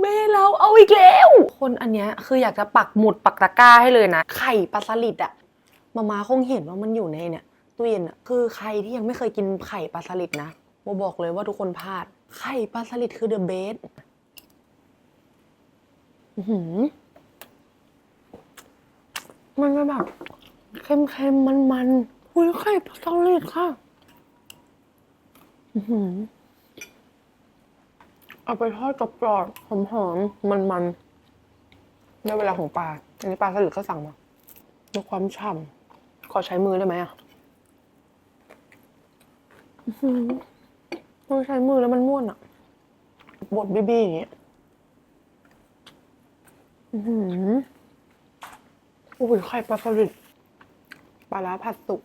แม่เราเอาอีกแล้ว คนอันเนี้ยคืออยากจะปักหมุดปักตะกร้าให้เลยนะ ไข่ปลาสลิดอะมามาคงเห็นว่ามันอยู่ในเนี่ยตู้เย็นอะคือใครที่ยังไม่เคยกินไข่ปลาสลิดนะโมบอกเลยว่าทุกคนพลาด ไข่ปลาสลิดคือเดอะเบสอือหือมันจะแบบเค็มๆมันๆอุ้ยไข่ปลาสลิดค่ะ อือหือ เอาไปทอดกรอบๆหอมๆมันๆได้เวลาของปลา อันนี้ปลาสลิดก็สั่งมาด้วยความฉ่ำขอใช้มือได้ไหมอะอือหือต้องใช้มือแล้วมันม่วนอะ บดบี้ๆอย่างเงี้ยอือหือโอ้ยไข่ปลาสลิดปลาร้าผัดสุก